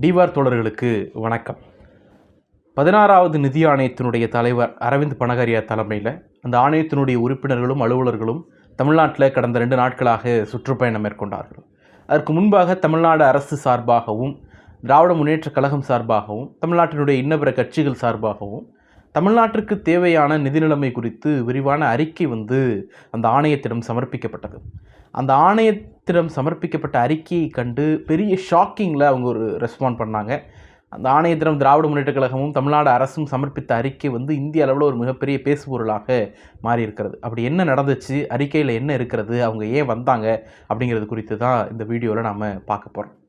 டிவார் தோழர்களுக்கு வணக்கம். பதினாறாவது நிதி ஆணையத்தினுடைய தலைவர் அரவிந்த் பனகரியா தலைமையில் அந்த ஆணையத்தினுடைய உறுப்பினர்களும் அலுவலர்களும் தமிழ்நாட்டில் கடந்த ரெண்டு நாட்களாக சுற்றுப்பயணம் மேற்கொண்டார்கள். அதற்கு முன்பாக தமிழ்நாடு அரசு சார்பாகவும் திராவிட முன்னேற்றக் கழகம் சார்பாகவும் தமிழ்நாட்டினுடைய இன்னபிற கட்சிகள் சார்பாகவும் தமிழ்நாட்டிற்கு தேவையான நிதி நிலைமை குறித்து விரிவான அறிக்கை வந்து அந்த ஆணையத்திடம் சமர்ப்பிக்கப்பட்டது. அந்த ஆணையத்திடம் சமர்ப்பிக்கப்பட்ட அறிக்கையை கண்டு பெரிய ஷாக்கிங்கில் அவங்க ஒரு ரெஸ்பாண்ட் பண்ணாங்க. அந்த ஆணையத்திடம் திராவிட முன்னேற்றக் கழகமும் தமிழ்நாடு அரசும் சமர்ப்பித்த அறிக்கை வந்து இந்திய அளவில் ஒரு மிகப்பெரிய பேசுபொருளாக மாறி இருக்கிறது அப்படி என்ன நடந்துச்சு? அறிக்கையில் என்ன இருக்கிறது? அவங்க ஏன் வந்தாங்க? அப்படிங்கிறது குறித்து தான் இந்த வீடியோவில் நாம் பார்க்க போகிறோம்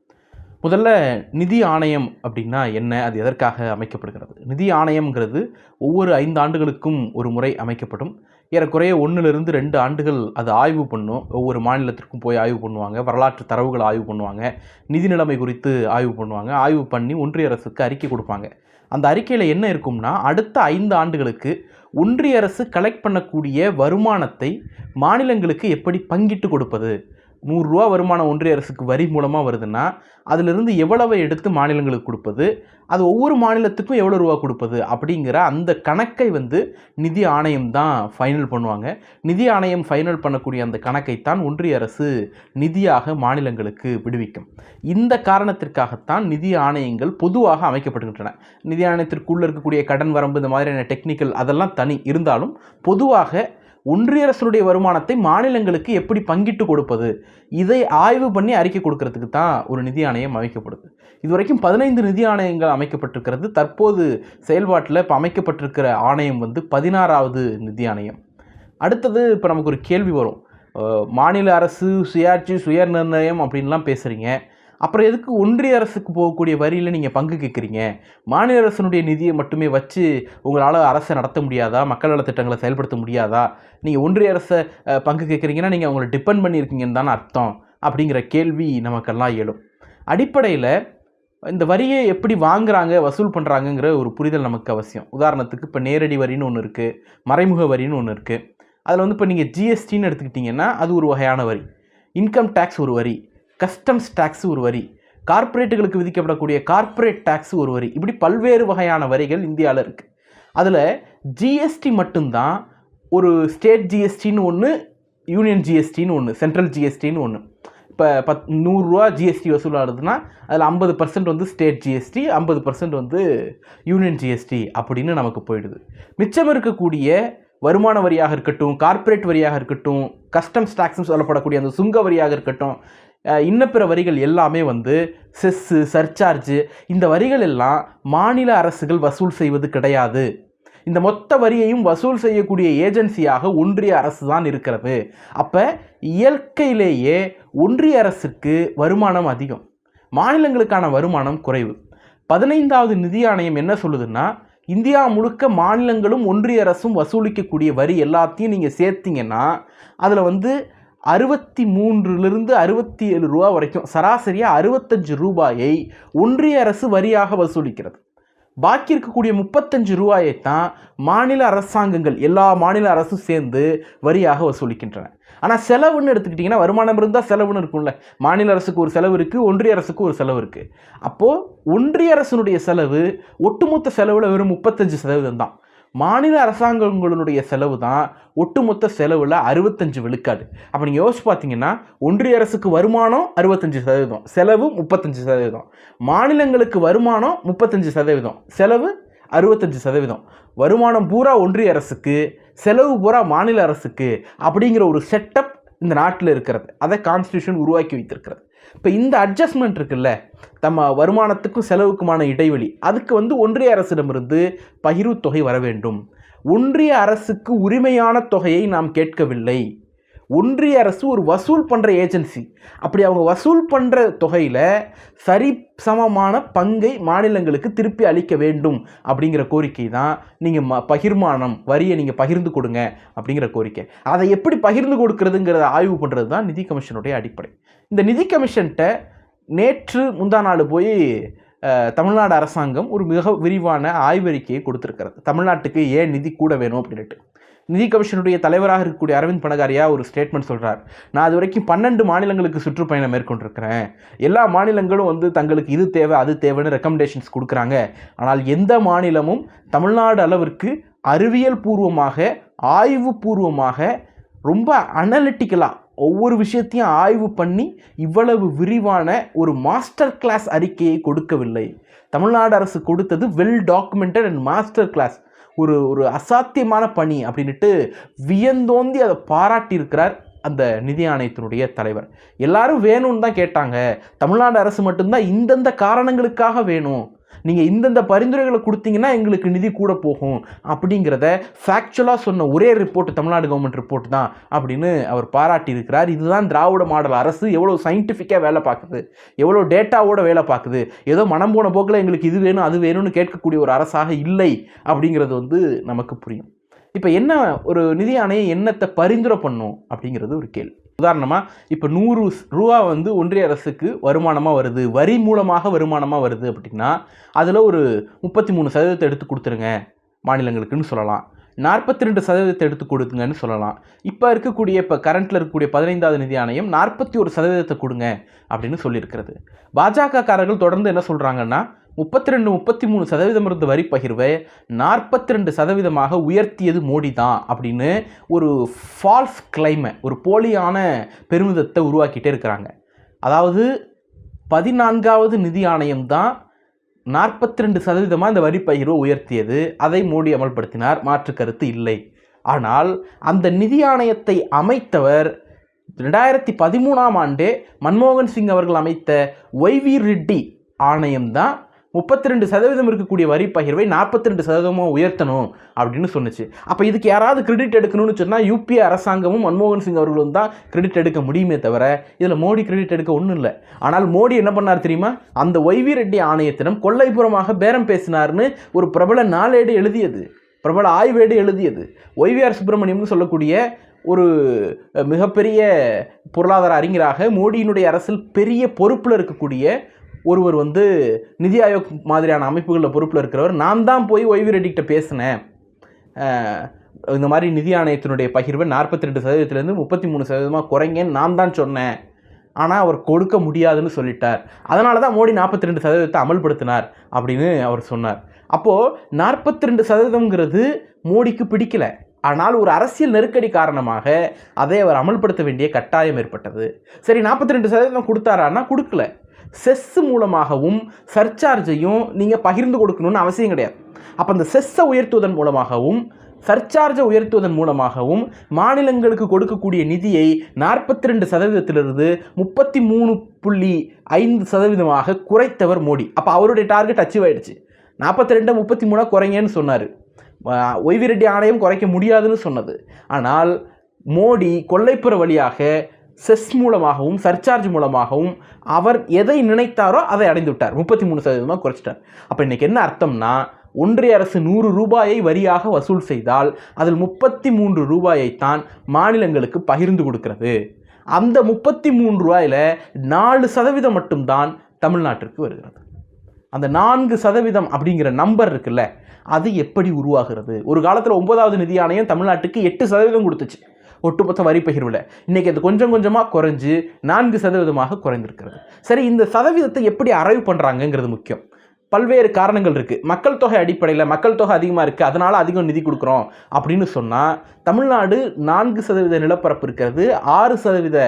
முதல்ல நிதி ஆணையம் அப்படின்னா என்ன? அது எதற்காக அமைக்கப்படுகிறது? நிதி ஆணையம்ங்கிறது ஒவ்வொரு ஐந்து ஆண்டுகளுக்கும் ஒரு முறை அமைக்கப்படும். ஏறக்குறைய ஒன்றுலேருந்து ரெண்டு ஆண்டுகள் அது ஆய்வு பண்ணும். ஒவ்வொரு மாநிலத்திற்கும் போய் ஆய்வு பண்ணுவாங்க. வரலாற்று தரவுகளை ஆய்வு பண்ணுவாங்க. நிதி நிலைமை குறித்து ஆய்வு பண்ணுவாங்க. ஆய்வு பண்ணி ஒன்றிய அரசுக்கு அறிக்கை கொடுப்பாங்க. அந்த அறிக்கையில் என்ன இருக்கும்னா அடுத்த ஐந்து ஆண்டுகளுக்கு ஒன்றிய அரசு கலெக்ட் பண்ணக்கூடிய வருமானத்தை மாநிலங்களுக்கு எப்படி பங்கிட்டு கொடுப்பது? நூறுரூவா வருமானம் ஒன்றிய அரசுக்கு வரி மூலமாக வருதுன்னா அதிலிருந்து எவ்வளவை எடுத்து மாநிலங்களுக்கு கொடுப்பது அது ஒவ்வொரு மாநிலத்துக்கும் எவ்வளோ ரூபா கொடுப்பது அப்படிங்கிற அந்த கணக்கை வந்து நிதி ஆணையம் தான் ஃபைனல் பண்ணுவாங்க. நிதி ஆணையம் ஃபைனல் பண்ணக்கூடிய அந்த கணக்கைத்தான் ஒன்றிய அரசு நிதியாக மாநிலங்களுக்கு விடுவிக்கும். இந்த காரணத்திற்காகத்தான் நிதி ஆணையங்கள் பொதுவாக அமைக்கப்படுகின்றன. நிதி ஆணையத்திற்குள்ளே இருக்கக்கூடிய கடன் வரம்பு இந்த மாதிரியான டெக்னிக்கல் அதெல்லாம் தனி. இருந்தாலும் பொதுவாக ஒன்றிய அரசுடைய வருமானத்தை மாநிலங்களுக்கு எப்படி பங்கிட்டு கொடுப்பது? இதை ஆய்வு பண்ணி அறிக்கை கொடுக்கறதுக்கு தான் ஒரு நிதி ஆணையம் அமைக்கப்படுது. இதுவரைக்கும் பதினைந்து நிதி ஆணையங்கள் அமைக்கப்பட்டிருக்கிறது. தற்போது செயல்பாட்டில் இப்போ அமைக்கப்பட்டிருக்கிற ஆணையம் வந்து பதினாறாவது நிதி ஆணையம். அடுத்தது இப்போ நமக்கு ஒரு கேள்வி வரும். மாநில அரசு சுயாட்சி சுய நிர்ணயம் அப்படின்லாம் பேசுகிறீங்க அப்புறம் எதுக்கு ஒன்றிய அரசுக்கு போகக்கூடிய வரியில் நீங்கள் பங்கு கேட்குறீங்க மாநில அரசனுடைய நிதியை மட்டுமே வச்சு உங்களால் அரசை நடத்த முடியாதா? மக்கள் நலத் திட்டங்களை செயல்படுத்த முடியாதா? நீங்கள் ஒன்றிய அரசை பங்கு கேட்குறீங்கன்னா நீங்கள் அவங்கள டிபெண்ட் பண்ணியிருக்கீங்கன்னு தானே அர்த்தம். அப்படிங்கிற கேள்வி நமக்கெல்லாம் எழும். அடிப்படையில் இந்த வரியை எப்படி வாங்குறாங்க வசூல் பண்ணுறாங்கங்கிற ஒரு புரிதல் நமக்கு அவசியம். உதாரணத்துக்கு இப்போ நேரடி வரின்னு ஒன்று இருக்குது மறைமுக வரின்னு ஒன்று இருக்குது அதில் வந்து இப்போ நீங்கள் ஜிஎஸ்டின்னு எடுத்துக்கிட்டிங்கன்னா அது ஒரு வகையான வரி. இன்கம் டேக்ஸ் ஒரு வரி. கஸ்டம்ஸ் டேக்ஸ் ஒரு வரி. கார்ப்பரேட்டுகளுக்கு விதிக்கப்படக்கூடிய கார்ப்பரேட் டேக்ஸ் ஒரு வரி. இப்படி பல்வேறு வகையான வரிகள் இந்தியாவில் இருக்குது அதில் ஜிஎஸ்டி மட்டும்தான் ஒரு ஸ்டேட் ஜிஎஸ்டின்னு ஒன்று யூனியன் ஜிஎஸ்டின்னு ஒன்று சென்ட்ரல் ஜிஎஸ்டின்னு ஒன்று இப்போ பத் நூறுரூவா ஜிஎஸ்டி வசூலாகுதுன்னா அதில் ஐம்பது பர்சன்ட் வந்து ஸ்டேட் ஜிஎஸ்டி ஐம்பது பர்சன்ட் வந்து யூனியன் ஜிஎஸ்டி அப்படின்னு நமக்கு போயிடுது. மிச்சம் இருக்கக்கூடிய வருமான வரியாக இருக்கட்டும் கார்ப்பரேட் வரியாக இருக்கட்டும் கஸ்டம்ஸ் டேக்ஸ்னு சொல்லப்படக்கூடிய அந்த சுங்க வரியாக இருக்கட்டும் இன்னப்பிற வரிகள் எல்லாமே வந்து செஸ்ஸு சர்சார்ஜு இந்த வரிகள் எல்லாம் மாநில அரசுகள் வசூல் செய்வது கிடையாது. இந்த மொத்த வரியையும் வசூல் செய்யக்கூடிய ஏஜென்சியாக ஒன்றிய அரசு தான் இருக்கிறது. அப்போ இயற்கையிலேயே ஒன்றிய அரசுக்கு வருமானம் அதிகம். மாநிலங்களுக்கான வருமானம் குறைவு. பதினைந்தாவது நிதி ஆணையம் என்ன சொல்லுதுன்னா இந்தியா முழுக்க மாநிலங்களும் ஒன்றிய அரசும் வசூலிக்கக்கூடிய வரி எல்லாத்தையும் நீங்கள் சேர்த்திங்கன்னா அதில் வந்து அறுபத்தி மூன்றுலேருந்து அறுபத்தி ஏழு ரூபா வரைக்கும் சராசரியாக அறுபத்தஞ்சு ரூபாயை ஒன்றிய அரசு வரியாக வசூலிக்கிறது. பாக்கி இருக்கக்கூடிய முப்பத்தஞ்சு ரூபாயை தான் மாநில அரசாங்கங்கள் எல்லா மாநில அரசும் சேர்ந்து வரியாக வசூலிக்கின்றன. ஆனால் செலவுன்னு எடுத்துக்கிட்டிங்கன்னா வருமானம் இருந்தால் செலவுன்னு இருக்கும்ல. மாநில அரசுக்கு ஒரு செலவு இருக்குது ஒன்றிய அரசுக்கு ஒரு செலவு இருக்குது அப்போது ஒன்றிய அரசினுடைய செலவு ஒட்டுமொத்த செலவில் வெறும் முப்பத்தஞ்சு சதவீதம் தான் மாநில அரசாங்கங்களுடைய செலவு தான் ஒட்டுமொத்த செலவில் அறுபத்தஞ்சு விழுக்காடு. அப்போ நீங்கள் யோசிச்சு பார்த்தீங்கன்னா ஒன்றிய அரசுக்கு வருமானம் அறுபத்தஞ்சு சதவீதம் செலவு முப்பத்தஞ்சு சதவீதம். மாநிலங்களுக்கு வருமானம் முப்பத்தஞ்சு சதவீதம் செலவு அறுபத்தஞ்சு சதவீதம். வருமானம் பூரா ஒன்றிய அரசுக்கு செலவு பூரா மாநில அரசுக்கு அப்படிங்கிற ஒரு செட்டப் இந்த நாட்டில் இருக்கிறது. அதை கான்ஸ்டியூஷன் உருவாக்கி வைத்திருக்கிறது. இப்போ இந்த அட்ஜஸ்ட்மெண்ட் இருக்குல்ல நம்ம வருமானத்துக்கும் செலவுக்குமான இடைவெளி அதுக்கு வந்து ஒன்றிய அரசிடமிருந்து பகிர்வு தொகை வர வேண்டும். ஒன்றிய அரசுக்கு உரிமையான தொகையை நாம் கேட்கவில்லை. ஒன்றிய அரசு ஒரு வசூல் பண்ணுற ஏஜென்சி. அப்படி அவங்க வசூல் பண்ணுற தொகையில் சரி சமமான பங்கை மாநிலங்களுக்கு திருப்பி அளிக்க வேண்டும் அப்படிங்கிற கோரிக்கை தான் நீங்கள் ம பகிர்மானம் வரியை நீங்கள் பகிர்ந்து கொடுங்க அப்படிங்கிற கோரிக்கை. அதை எப்படி பகிர்ந்து கொடுக்கறதுங்கிறத ஆய்வு பண்ணுறது தான் நிதி கமிஷனுடைய அடிப்படை. இந்த நிதி கமிஷன்கிட்ட நேற்று முந்தா நாள் போய் தமிழ்நாடு அரசாங்கம் ஒரு மிக விரிவான ஆய்வறிக்கையை கொடுத்துருக்கிறது. தமிழ்நாட்டுக்கு ஏன் நிதி கூட வேணும் அப்படின்ட்டு நிதி கமிஷனுடைய தலைவராக இருக்கக்கூடிய அரவிந்த் பனகாரியா ஒரு ஸ்டேட்மெண்ட் சொல்கிறார் நான் அது வரைக்கும் பன்னெண்டு மாநிலங்களுக்கு சுற்றுப்பயணம் மேற்கொண்டிருக்கிறேன். எல்லா மாநிலங்களும் வந்து தங்களுக்கு இது தேவை அது தேவைன்னு ரெக்கமெண்டேஷன்ஸ் கொடுக்குறாங்க. ஆனால் எந்த மாநிலமும் தமிழ்நாடு அளவிற்கு அறிவியல் பூர்வமாக ஆய்வு பூர்வமாக ரொம்ப அனலிட்டிக்கலாக ஒவ்வொரு விஷயத்தையும் ஆய்வு பண்ணி இவ்வளவு விரிவான ஒரு மாஸ்டர் கிளாஸ் அறிக்கையை கொடுக்கவில்லை. தமிழ்நாடு அரசு கொடுத்தது well documented and master class ஒரு ஒரு அசாத்தியமான பணி அப்படின்ட்டு வியந்தோந்தி அதை பாராட்டியிருக்கிறார் அந்த நிதி ஆணையத்தினுடைய தலைவர். எல்லாரும் வேணும்னு தான் கேட்டாங்க. தமிழ்நாடு அரசு மட்டும்தான் இந்தந்த காரணங்களுக்காக வேணும். நீங்கள் இந்தந்த பரிந்துரைகளை கொடுத்தீங்கன்னா எங்களுக்கு நிதி கூட போகும் அப்படிங்கிறத ஃபேக்சுவலாக சொன்ன ஒரே ரிப்போர்ட் தமிழ்நாடு கவர்மெண்ட் ரிப்போர்ட் தான் அப்படின்னு அவர் பாராட்டியிருக்கிறார். இதுதான் திராவிட மாடல் அரசு எவ்வளோ சயின்டிஃபிக்காக வேலை பார்க்குது எவ்வளோ டேட்டாவோட வேலை பார்க்குது ஏதோ மனம் போன போக்கில் எங்களுக்கு இது வேணும் அது வேணும்னு கேட்கக்கூடிய ஒரு அரசாக இல்லை அப்படிங்கிறது வந்து நமக்கு புரியும். இப்போ என்ன ஒரு நிதி ஆணையம் என்னத்தை பரிந்துரை பண்ணும் அப்படிங்கிறது ஒரு கேள்வி. உதாரணமாக இப்போ நூறு ரூபா வந்து ஒன்றிய அரசுக்கு வருமானமாக வருது வரி மூலமாக வருமானமாக வருது அப்படின்னா அதில் ஒரு முப்பத்தி மூணு சதவீதத்தை எடுத்து கொடுத்துருங்க மாநிலங்களுக்குன்னு சொல்லலாம். நாற்பத்தி ரெண்டு சதவீதத்தை எடுத்து கொடுங்கன்னு சொல்லலாம். இப்போ இருக்கக்கூடிய இப்போ கரண்ட்டில் இருக்கக்கூடிய பதினைந்தாவது நிதி ஆணையம் நாற்பத்தி ஒரு சதவீதத்தை கொடுங்க அப்படின்னு சொல்லியிருக்கிறது. பாஜக காரர்கள் தொடர்ந்து என்ன சொல்கிறாங்கன்னா முப்பத்தி ரெண்டு முப்பத்தி மூணு சதவீதம் இருந்த வரி பகிர்வை நாற்பத்தி ரெண்டு சதவீதமாக உயர்த்தியது மோடி தான் அப்படின்னு ஒரு ஃபால்ஸ் கிளைமை ஒரு போலியான பெருமிதத்தை உருவாக்கிட்டே இருக்கிறாங்க. அதாவது பதினான்காவது நிதி ஆணையம் தான் நாற்பத்தி ரெண்டு சதவீதமாக இந்த வரி பகிர்வை உயர்த்தியது. அதை மோடி அமல்படுத்தினார் மாற்று கருத்து இல்லை. ஆனால் அந்த நிதி ஆணையத்தை அமைத்தவர் ரெண்டாயிரத்தி பதிமூணாம் ஆண்டே மன்மோகன் சிங் அவர்கள் அமைத்த ஒய்வி ரெட்டி ஆணையம் தான் முப்பத்தி ரெண்டு சதவீதம் இருக்கக்கூடிய வரி பகிர்வை நாற்பத்தி ரெண்டு சதவீதமாக உயர்த்தணும் அப்படின்னு சொன்னிச்சு. அப்போ இதுக்கு யாராவது கிரெடிட் எடுக்கணும்னு சொன்னால் யூபிஏ அரசாங்கமும் மன்மோகன் சிங் அவர்களும் தான் கிரெடிட் எடுக்க முடியுமே தவிர இதில் மோடி கிரெடிட் எடுக்க ஒன்றும் இல்லை. ஆனால் மோடி என்ன பண்ணார் தெரியுமா? அந்த ஒய்வி ரெட்டி ஆணையத்திடம் கொள்ளைப்புறமாக பேரம் பேசினார்னு ஒரு பிரபல நாளேடு எழுதியது. பிரபல ஆய்வேடு எழுதியது. ஒய்விஆர் சுப்பிரமணியம்னு சொல்லக்கூடிய ஒரு மிகப்பெரிய பொருளாதார அறிஞராக மோடியினுடைய அரசில் பெரிய பொறுப்பில் இருக்கக்கூடிய ஒருவர் வந்து நிதி ஆயோக் மாதிரியான அமைப்புகளில் பொறுப்பில் இருக்கிறவர். நான் தான் போய் ஓய்வு ரெட்டிகிட்ட பேசினேன். இந்த மாதிரி நிதி ஆணையத்தினுடைய பகிர்வை நாற்பத்தி ரெண்டு சதவீதத்துலேருந்து முப்பத்தி மூணு சதவீதமாக குறைங்கன்னு நான் தான் சொன்னேன். ஆனால் அவர் கொடுக்க முடியாதுன்னு சொல்லிட்டார். அதனால தான் மோடி நாற்பத்தி ரெண்டு சதவீதத்தை அமல்படுத்தினார் அப்படின்னு அவர் சொன்னார். அப்போது நாற்பத்தி ரெண்டு சதவீதம்ங்கிறது மோடிக்கு பிடிக்கல. ஆனால் ஒரு அரசியல் நெருக்கடி காரணமாக அதை அவர் அமல்படுத்த வேண்டிய கட்டாயம் ஏற்பட்டது. சரி நாற்பத்தி ரெண்டு சதவீதம் கொடுத்தாரான்னா கொடுக்கல. செஸ் மூலமாகவும் சர்சார்ஜையும் நீங்கள் பகிர்ந்து கொடுக்கணும்னு அவசியம் கிடையாது. அப்போ அந்த செஸ்ஸை உயர்த்துவதன் மூலமாகவும் சர்சார்ஜை உயர்த்துவதன் மூலமாகவும் மாநிலங்களுக்கு கொடுக்கக்கூடிய நிதியை நாற்பத்தி ரெண்டு சதவீதத்திலிருந்து முப்பத்தி மூணு புள்ளி ஐந்து சதவீதமாக குறைத்தவர் மோடி. அப்போ அவருடைய டார்கெட் அச்சீவ் ஆயிடுச்சு. நாற்பத்தி ரெண்டு முப்பத்தி மூணாக குறைங்கன்னு சொன்னார். ஒய்வி ரெட்டி ஆணையம் குறைக்க முடியாதுன்னு சொன்னது. ஆனால் மோடி கொள்ளைப்புற வழியாக செஸ் மூலமாகவும் சர்சார்ஜ் மூலமாகவும் அவர் எதை நினைத்தாரோ அதை அடைந்து விட்டார் முப்பத்தி மூணு சதவீதமாக குறைச்சிட்டார். அப்போ இன்றைக்கி என்ன அர்த்தம்னா ஒன்றிய அரசு நூறு ரூபாயை வரியாக வசூல் செய்தால் அதில் முப்பத்தி மூன்று ரூபாயைத்தான் மாநிலங்களுக்கு பகிர்ந்து கொடுக்கிறது. அந்த முப்பத்தி மூன்று ரூபாயில் நாலு சதவீதம் மட்டும்தான் தமிழ்நாட்டிற்கு வருகிறது. அந்த நான்கு சதவீதம் அப்படிங்கிற நம்பர் இருக்குல்ல அது எப்படி உருவாகிறது? ஒரு காலத்தில் ஒன்பதாவது நிதி ஆணையம் தமிழ்நாட்டுக்கு எட்டு சதவீதம் கொடுத்துச்சு. ஒட்டுமொத்த வரி பகிர்வில். இன்றைக்கி அது கொஞ்சம் கொஞ்சமாக குறைஞ்சு நான்கு சதவீதமாக குறைந்திருக்கிறது. சரி இந்த சதவீதத்தை எப்படி அரைவ் பண்ணுறாங்கங்கிறது முக்கியம். பல்வேறு காரணங்கள் இருக்குது மக்கள் தொகை அடிப்படையில் மக்கள் தொகை அதிகமாக இருக்குது அதனால் அதிகம் நிதி கொடுக்குறோம் அப்படின்னு சொன்னால் தமிழ்நாடு நான்கு சதவீத நிலப்பரப்பு இருக்கிறது ஆறு சதவீத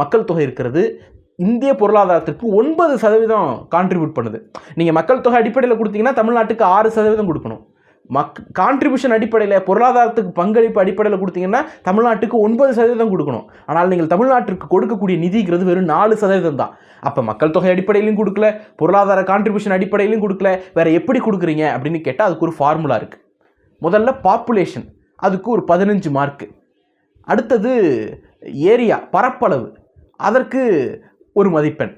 மக்கள் தொகை இருக்கிறது இந்திய பொருளாதாரத்திற்கு ஒன்பது சதவீதம் கான்ட்ரிபியூட் பண்ணுது. நீங்கள் மக்கள் தொகை அடிப்படையில் கொடுத்தீங்கன்னா தமிழ்நாட்டுக்கு ஆறு சதவீதம் கொடுக்கணும். மக் கான்ட்ரிபியூஷன் அடிப்படையில் பொருளாதாரத்துக்கு பங்களிப்பு அடிப்படையில் கொடுத்தீங்கன்னா தமிழ்நாட்டுக்கு ஒன்பது சதவீதம் கொடுக்கணும். ஆனால் நீங்கள் தமிழ்நாட்டிற்கு கொடுக்கக்கூடிய நிதிங்கிறது வெறும் நாலு சதவீதம் தான். அப்போ மக்கள் தொகை அடிப்படையிலும் கொடுக்கல பொருளாதார கான்ட்ரிபியூஷன் அடிப்படையிலையும் கொடுக்கல வேறு எப்படி கொடுக்குறீங்க அப்படின்னு கேட்டால் அதுக்கு ஒரு ஃபார்முலா இருக்குது முதல்ல பாப்புலேஷன் அதுக்கு ஒரு பதினஞ்சு மார்க்கு அடுத்தது ஏரியா பரப்பளவு அதற்கு ஒரு மதிப்பெண்.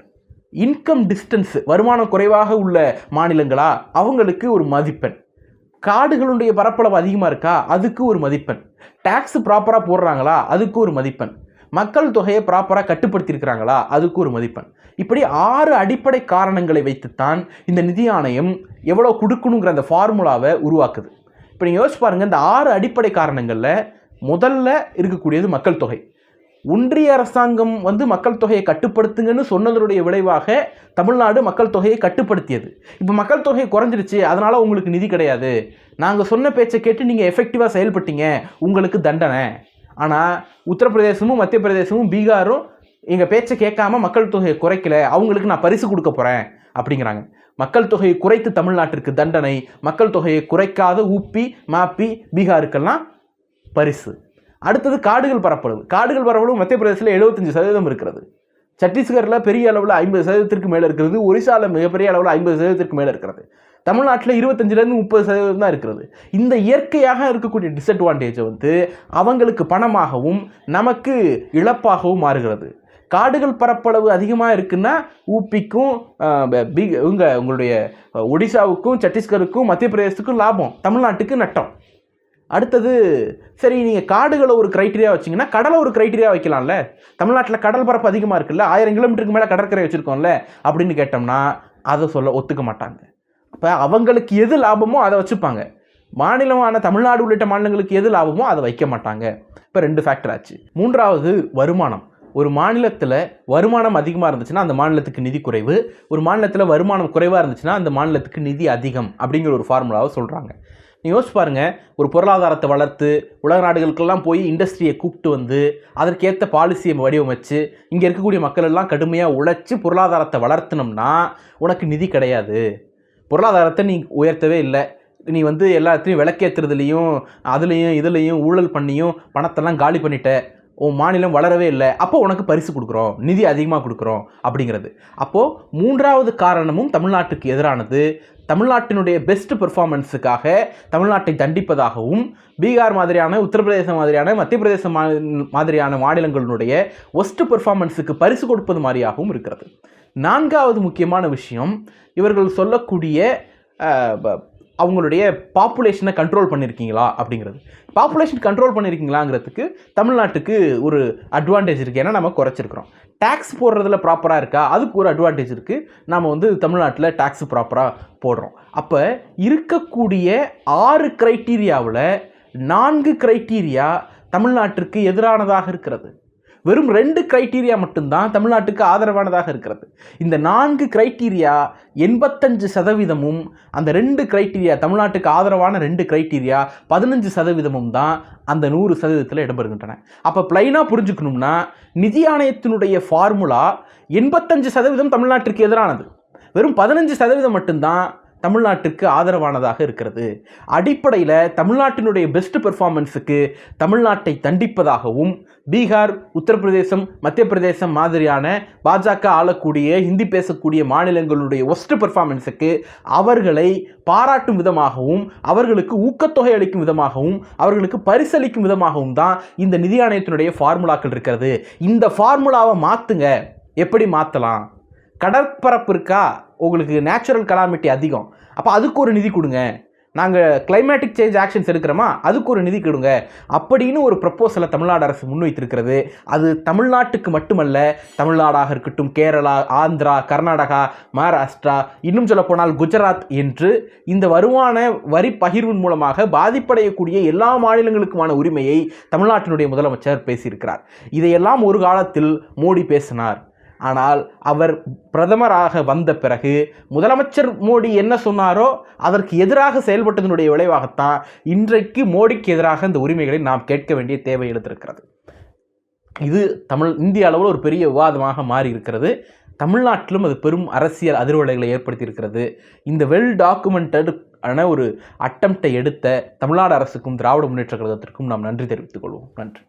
இன்கம் டிஸ்டன்ஸு வருமானம் குறைவாக உள்ள மாநிலங்களா அவங்களுக்கு ஒரு மதிப்பெண். காடுகளுடைய பரப்பளவு அதிகமாக இருக்கா? அதுக்கு ஒரு மதிப்பெண். டேக்ஸ் ப்ராப்பராக போடுறாங்களா? அதுக்கு ஒரு மதிப்பெண். மக்கள் தொகையை ப்ராப்பராக கட்டுப்படுத்தியிருக்கிறாங்களா? அதுக்கு ஒரு மதிப்பெண். இப்படி ஆறு அடிப்படை காரணங்களை வைத்துத்தான் இந்த நிதி ஆணையம் எவ்வளோ கொடுக்கணுங்கிற அந்த ஃபார்முலாவை உருவாக்குது. இப்போ நீங்கள் யோசிச்சு பாருங்கள் இந்த ஆறு அடிப்படை காரணங்களில் முதல்ல இருக்கக்கூடியது மக்கள் தொகை. ஒன்றிய அரசாங்கம் வந்து மக்கள் தொகையை கட்டுப்படுத்துங்கன்னு சொன்னதனுடைய விளைவாக தமிழ்நாடு மக்கள் தொகையை கட்டுப்படுத்தியது. இப்போ மக்கள் தொகை குறைஞ்சிருச்சு அதனால் உங்களுக்கு நிதி கிடையாது. நாங்கள் சொன்ன பேச்சை கேட்டு நீங்கள் எஃபெக்டிவாக செயல்பட்டீங்க உங்களுக்கு தண்டனை. ஆனால் உத்தரப்பிரதேசமும் மத்திய பிரதேசமும் பீகாரும் எங்கள் பேச்சை கேட்காம மக்கள் தொகையை குறைக்கல அவங்களுக்கு நான் பரிசு கொடுக்க போகிறேன் அப்படிங்கிறாங்க. மக்கள் தொகையை குறைத்து தமிழ்நாட்டிற்கு தண்டனை மக்கள் தொகையை குறைக்காத ஊப்பி மாப்பி பீகாருக்கெல்லாம் பரிசு. அடுத்தது காடுகள் பரப்பளவு. காடுகள் பரப்பளவு மத்திய பிரதேசத்தில் எழுபத்தஞ்சு சதவீதம் இருக்கிறது. சத்தீஸ்கரில் பெரிய அளவில் ஐம்பது சதவீதத்திற்கு மேலே இருக்கிறது. ஒரிசாவில் மிகப்பெரிய அளவில் ஐம்பது சதவீதத்திற்கு மேலே இருக்கிறது. தமிழ்நாட்டில் இருபத்தஞ்சிலேருந்து முப்பது சதவீதம் தான் இருக்கிறது. இந்த இயற்கையாக இருக்கக்கூடிய டிஸ்அட்வான்டேஜை வந்து அவங்களுக்கு பணமாகவும் நமக்கு இழப்பாகவும் மாறுகிறது. காடுகள் பரப்பளவு அதிகமாக இருக்குன்னா ஊப்பிக்கும் அஹ், பீ உங்களுடைய ஒடிசாவுக்கும் சத்தீஸ்கருக்கும் மத்திய பிரதேசத்துக்கும் லாபம். தமிழ்நாட்டுக்கு நட்டம். அடுத்தது சரி நீங்கள் காடுகளை ஒரு க்ரைட்டீரியா வச்சிங்கன்னா கடலை ஒரு க்ரைட்டீரியா வைக்கலாம்ல. தமிழ்நாட்டில் கடல் பரப்பு அதிகமாக இருக்குல்ல ஆயிரம் கிலோமீட்டருக்கு மேலே கடற்கரை வச்சுருக்கோம்ல அப்படின்னு கேட்டோம்னா அதை சொல்ல ஒத்துக்க மாட்டாங்க. அப்போ அவங்களுக்கு எது லாபமோ அதை வச்சுப்பாங்க. மாநிலமான தமிழ்நாடு உள்ளிட்ட மாநிலங்களுக்கு எது லாபமோ அதை வைக்க மாட்டாங்க. இப்போ ரெண்டு ஃபேக்டர் ஆச்சு. மூன்றாவது வருமானம். ஒரு மாநிலத்தில் வருமானம் அதிகமாக இருந்துச்சுன்னா அந்த மாநிலத்துக்கு நிதி குறைவு. ஒரு மாநிலத்தில் வருமானம் குறைவாக இருந்துச்சுன்னா அந்த மாநிலத்துக்கு நிதி அதிகம் அப்படிங்கிற ஒரு ஃபார்முலாவை சொல்கிறாங்க நீ யோசிச்சு பாருங்க ஒரு பொருளாதாரத்தை வளர்த்து உலக நாடுகளுக்கெல்லாம் போய் இண்டஸ்ட்ரியை கூப்பிட்டு வந்து அதற்கேற்ற பாலிசியை வடிவமைச்சு இங்கே இருக்கக்கூடிய மக்கள் எல்லாம் கடுமையாக உழைச்சி பொருளாதாரத்தை வளர்த்துனோம்னா உனக்கு நிதி கிடையாது. பொருளாதாரத்தை நீ உயர்த்தவே இல்லை. நீ வந்து எல்லாத்தையும் விளக்கேற்றுறதுலையும் அதுலேயும் இதுலேயும் ஊழல் பண்ணியும் பணத்தெல்லாம் காலி பண்ணிட்ட. உன் மாநிலம் வளரவே இல்லை. அப்போ உனக்கு பரிசு கொடுக்குறோம். நிதி அதிகமாக கொடுக்குறோம். அப்படிங்கிறது. அப்போது மூன்றாவது காரணமும் தமிழ்நாட்டுக்கு எதிரானது. தமிழ்நாட்டினுடைய பெஸ்ட் பெர்ஃபார்மன்ஸுக்காக தமிழ்நாட்டை தண்டிப்பதாகவும் பீகார் மாதிரியான உத்தரப்பிரதேசம் மாதிரியான மத்திய பிரதேச மாதிரியான மாநிலங்களினுடைய ஒஸ்ட் பெர்ஃபார்மன்ஸுக்கு பரிசு கொடுப்பது மாதிரியாகவும் இருக்கிறது. நான்காவது முக்கியமான விஷயம் இவர்கள் சொல்லக்கூடிய அவங்களுடைய பாப்புலேஷனை கண்ட்ரோல் பண்ணியிருக்கீங்களா அப்படிங்கிறது. பாப்புலேஷன் கண்ட்ரோல் பண்ணியிருக்கீங்களாங்கிறதுக்கு தமிழ்நாட்டுக்கு ஒரு அட்வான்டேஜ் இருக்குது ஏன்னா நம்ம குறைச்சிருக்கிறோம். டேக்ஸ் போடுறதுல ப்ராப்பராக இருக்கா? அதுக்கு ஒரு அட்வான்டேஜ் இருக்குது நாம் வந்து தமிழ்நாட்டில் டேக்ஸ் ப்ராப்பராக போடுறோம். அப்போ இருக்கக்கூடிய ஆறு க்ரைட்டீரியாவில் நான்கு க்ரைட்டீரியா தமிழ்நாட்டிற்கு எதிரானதாக இருக்கிறது. வெறும் ரெண்டு க்ரைட்டீரியா மட்டும்தான் தமிழ்நாட்டுக்கு ஆதரவானதாக இருக்கிறது. இந்த நான்கு க்ரைட்டீரியா எண்பத்தஞ்சு சதவீதமும் அந்த ரெண்டு க்ரைட்டீரியா தமிழ்நாட்டுக்கு ஆதரவான ரெண்டு க்ரைட்டீரியா பதினஞ்சு சதவீதமும் தான் அந்த நூறு சதவீதத்தில் இடம்பெறுகின்றன. அப்போ ப்ளைனாக புரிஞ்சுக்கணும்னா நிதி ஆணையத்தினுடைய ஃபார்முலா எண்பத்தஞ்சு சதவீதம் தமிழ்நாட்டிற்கு எதிரானது. வெறும் பதினஞ்சு சதவீதம் மட்டும்தான் தமிழ்நாட்டுக்கு ஆதரவானதாக இருக்கிறது. அடிப்படையில் தமிழ்நாட்டினுடைய பெஸ்ட் பெர்ஃபார்மன்ஸுக்கு தமிழ்நாட்டை தண்டிப்பதாகவும் பீகார் உத்தரப்பிரதேசம் மத்திய பிரதேசம் மாதிரியான பாஜக ஆளக்கூடிய ஹிந்தி பேசக்கூடிய மாநிலங்களுடைய ஒஸ்ட் பெர்ஃபார்மன்ஸுக்கு அவர்களை பாராட்டும் விதமாகவும் அவர்களுக்கு ஊக்கத்தொகை அளிக்கும் விதமாகவும் அவர்களுக்கு பரிசளிக்கும் விதமாகவும் தான் இந்த நிதி ஆணையத்தினுடைய ஃபார்முலாக்கள் இருக்கிறது. இந்த ஃபார்முலாவை மாற்றுங்க எப்படி மாற்றலாம் கடற்பரப்பு இருக்கா? உங்களுக்கு நேச்சுரல் கலாமிட்டி அதிகம். அப்போ அதுக்கு ஒரு நிதி கொடுங்க. நாங்கள் கிளைமேட்டிக் சேஞ்ச் ஆக்ஷன்ஸ் எடுக்கிறோமா? அதுக்கு ஒரு நிதி கொடுங்க. அப்படின்னு ஒரு ப்ரப்போசலை தமிழ்நாடு அரசு முன்வைத்திருக்கிறது. அது தமிழ்நாட்டுக்கு மட்டுமல்ல தமிழ்நாடாக இருக்கட்டும் கேரளா ஆந்திரா கர்நாடகா மகாராஷ்டிரா இன்னும் சொல்லப்போனால் குஜராத் என்று இந்த வருமான வரி பகிர்வின் மூலமாக பாதிப்படையக்கூடிய எல்லா மாநிலங்களுக்குமான உரிமையை தமிழ்நாட்டினுடைய முதலமைச்சர் பேசியிருக்கிறார். இதையெல்லாம் ஒரு காலத்தில் மோடி பேசினார். ஆனால் அவர் பிரதமராக வந்த பிறகு முதலமைச்சர் மோடி என்ன சொன்னாரோ அதற்கு எதிராக செயல்பட்டதனுடைய விளைவாகத்தான் இன்றைக்கு மோடிக்கு எதிராக இந்த உரிமைகளை நாம் கேட்க வேண்டிய தேவை எழுந்திருக்கிறது. இது தமிழ் இந்திய அளவில் ஒரு பெரிய விவாதமாக மாறி இருக்கிறது தமிழ்நாட்டிலும் அது பெரும் அரசியல் அதிர்வலைகளை ஏற்படுத்தியிருக்கிறது. இந்த வெல் டாக்குமெண்டட் ஆன ஒரு அட்டம்ப்டை எடுத்த தமிழ்நாடு அரசுக்கும் திராவிட முன்னேற்ற கழகத்திற்கும் நாம் நன்றி தெரிவித்துக் கொள்வோம். நன்றி.